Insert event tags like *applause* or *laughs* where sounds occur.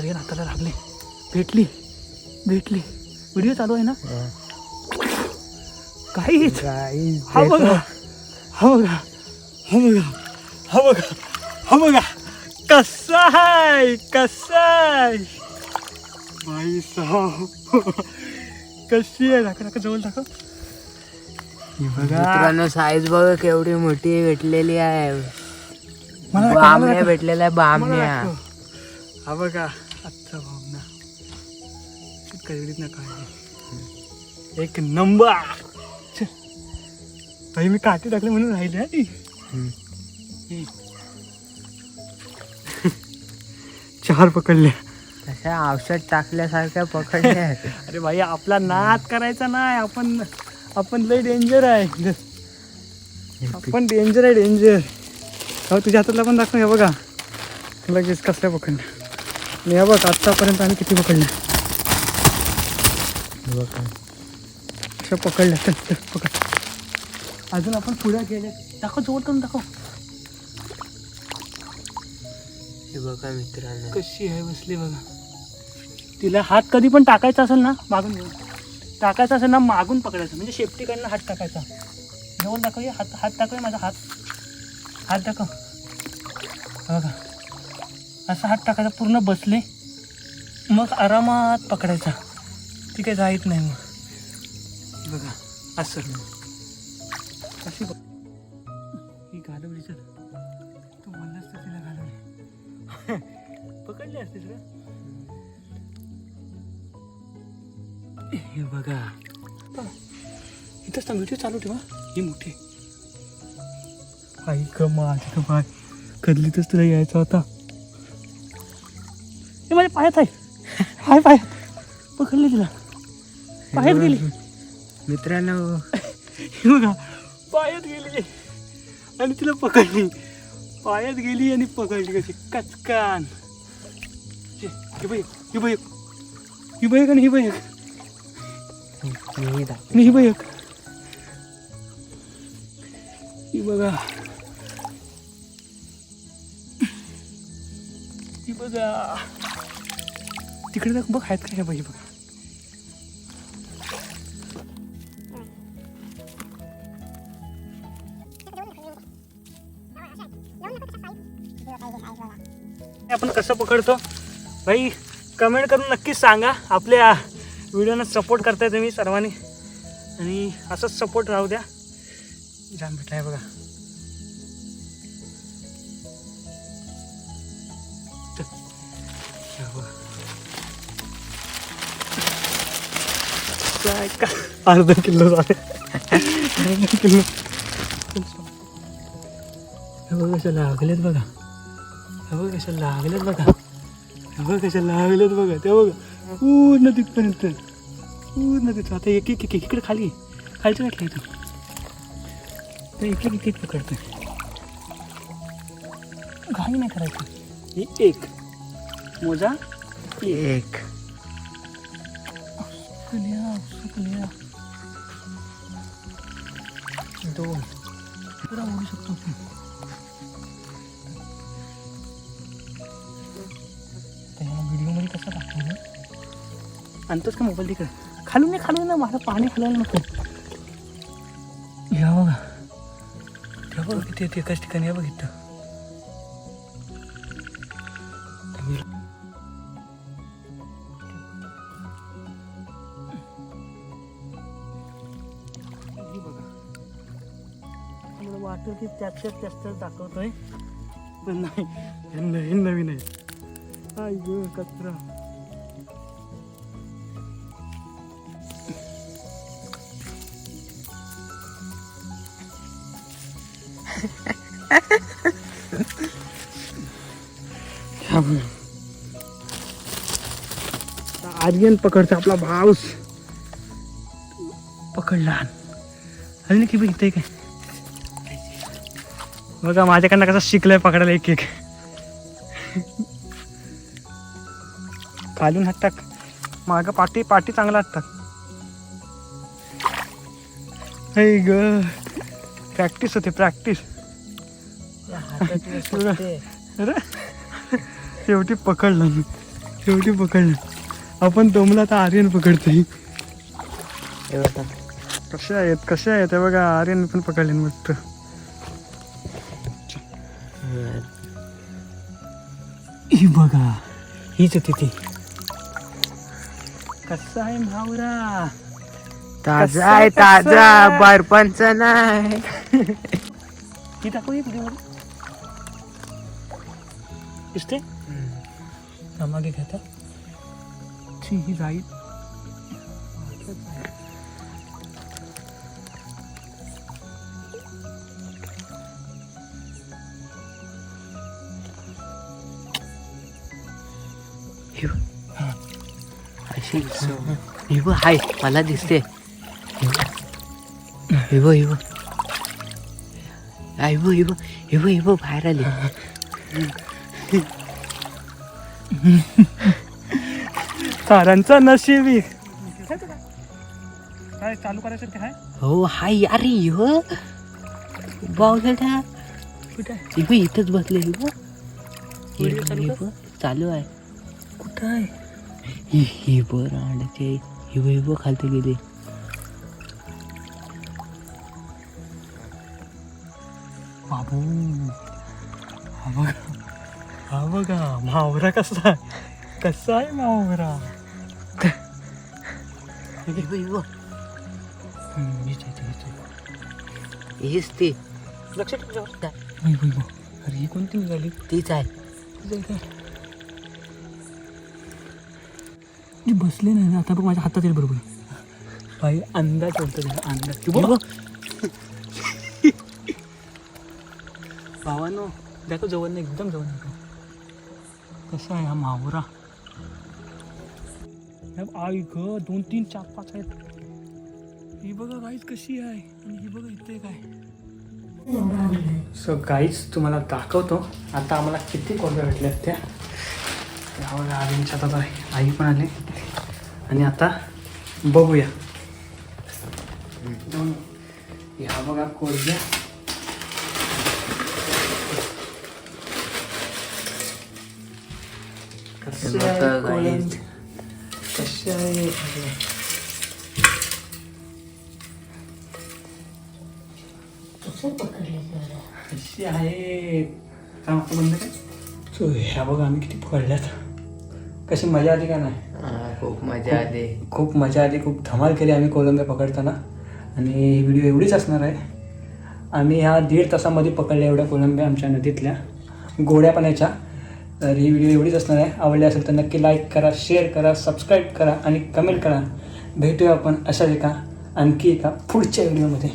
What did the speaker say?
अरे हाताला लागले भेटली. भेटली. व्हिडिओ चालू आहे ना? काहीच हा? बघा. हा बघा. हा बघा. हा बघा. हा बघा. कसा आहे? कसा आहे? बाई साहेब. कशी आहे? दाखव दाखव जवळ दाखव बघा. मित्रांनो साईज बघा केवढी मोठी भेटलेली आहे. बामण्या. भेटलेल्या बामण्या. हा बघा. आजचा भावना. कळलीत ना काय एक नंबर. बाई मी काठी टाकले म्हणून राहिले हा ती. *laughs* चार पकडल्या तशा औषध टाकल्यासारख्या पकडल्या. *laughs* अरे भाई आपला नाद करायचा नाही. आपण आपण लय डेंजर आहे. आपण डेंजर आहे डेंजर हो तुझ्या हातातला पण दाखव हे बघा. लगेच कसल्या पकडल्या. हे बघ आत्तापर्यंत आम्ही किती पकडल्या अशा पकडल्या चल पकड. अजून आपण पुढे गेले. दाखव जवळ करून दाखव. हे बघा मित्रांनो. कशी आहे बसली बघा. तिला हात कधी पण टाकायचा असेल ना मागून घेऊन. टाकायचा असेल ना मागून पकडायचं. म्हणजे शेपटीकडनं हात टाकायचा. जवळ दाखवूया हात हात दाखवूया माझा हात. हात दाखव बघा. असा हात टाकायचा पूर्ण बसले. मग आरामात पकडायचा. ती काही जायत नाही मग. बघा असं. अशी बघ ही घालवली चल तू म्हणलास तर तिला घालवली *laughs* पकडले असतील का? हे बघा. इथंच ना व्हिडिओ चालू ठेवा. ही मोठी. आई ग माझी ग कदलीतच तुला यायचा होता. हे माझ्या पायात आहे. हाय पाय पकडले तिला. पायात गेली. मित्रांनो. हे बघा पायात गेली. आणि तिला पकडली. पायात गेली आणि पकडली कशी. कचकान. हे बघ ही बघ ही बघ आणि ही दाख- आणि ही बघ ही बघा. ही बघा. तिकडे दाख बघ आहेत काय पाहिजे बघ. आपण कसं पकडतो? भाई कमेंट करून नक्कीच सांगा. आपल्या व्हिडिओना सपोर्ट करताय तुम्ही सर्वांनी. आणि असंच सपोर्ट राहू द्या. जाम भेटलाय बघा. बघा. काय का अर्धा किलो झाले. अर्धा किलो हे बघ कशा लागलेत बघा. हे बघ कशा लागलेत बघा. हे बघ कशा लागलेत बघा. ते बघा. पूर्ण तिथपर्यंत. पूर्ण तिथं. आता एक एक एक इकडे खाली. खालच्या वाटलं इथं. एक एक एक पकडतं घाई नाही करायचं. ही एक. मोजा एक. एक सुकल्या सुकल्या दोन पुरा ओढू शकतो आपण त्या व्हिडिओमध्ये कसं दाखवलं आणतोच का मोबाईल तिकडे खालून नाही खालून ना मला पाणी खालायला नको या बघा त्या बघा किती येते एकाच ठिकाणी या बघितलं वाटेल की त्याच त्याच दाखवतोय. पण नाही हे नवीन नवीन आहे. आई ग कचरा. आर्यन पकडतो आपला भाऊस. पकडला अजून की बघ इथे काय बघा माझ्याकडनं कसं शिकलंय पकडायला एक एक. खालून हात टाक. मागं पाठी पाठी चांगला हात टाक. ग. प्रॅक्टिस होते प्रॅक्टिस अरे. शेवटी पकडलं मी. शेवटी पकडलं. आपण दमला तर आर्यन पकडतोय. कसे आहेत कसे आहेत? बघा आर्यन पण पकडले मस्त. ही बघा हीच होती ती कसा आहे भावरा? ताजा आहे ताजा बर्फांचा नाही. ती दाखव व्हिडिओ दिसते मागे घेता ही जाईल. अशी हाय मला दिसते. हिबो हिबो हिबो हिबो हिबो हिबो बाहेर आली. तारांचा नशीबी काय चालू करायचं काय? हो हाय अरे कुठे हिबो इथंच बसले कर. हिबो चालू आहे. काय? ही हि हिबो रांडचे हिबो खालते गेले. बाबू. हा बघा. हा बघा मावरा कसा आहे? कसा आहे मावरा? हेच ते. लक्षात ठेव अरे ही कोणती झाली तीच आहे. मी बसले नाही ना आता बघ माझ्या हातात येईल बरोबर. भाई अंदाज होतो त्याला अंदाज. तू बघ. भावानो दाखव जवळ नाही एकदम जवळ नाही कसा आहे हा मावरा? आई ग दोन तीन चार पाच आहेत. ही बघा गाईज कशी आहे? आणि ही बघा इथे काय. सो गाईज तुम्हाला दाखवतो आता आम्हाला किती कोंबड्या भेटल्यात त्या. बघा आईंच्या आता आहे. आई पण आली. आणि आता बघूया. ह्या बघा कोरड्या. आहे कशी आहे आता बंद काय सो ह्या बघा आम्ही किती पकडल्यात. कशी मजा आली का नाही? खूप मजा आली. खूप मजा आली खूप धमाल केली आम्ही कोलंब्या पकडताना. आणि ही व्हिडिओ एवढीच असणार आहे. आम्ही ह्या दीड तासामध्ये पकडल्या एवढ्या कोलंब्या आमच्या नदीतल्या गोड्या पाण्याच्या तर ही व्हिडिओ एवढीच असणार आहे. आवडली असेल तर नक्की लाईक करा शेअर करा सबस्क्राईब करा आणि कमेंट करा. भेटूया आपण अशाच एका आणखी एका पुढच्या व्हिडिओमध्ये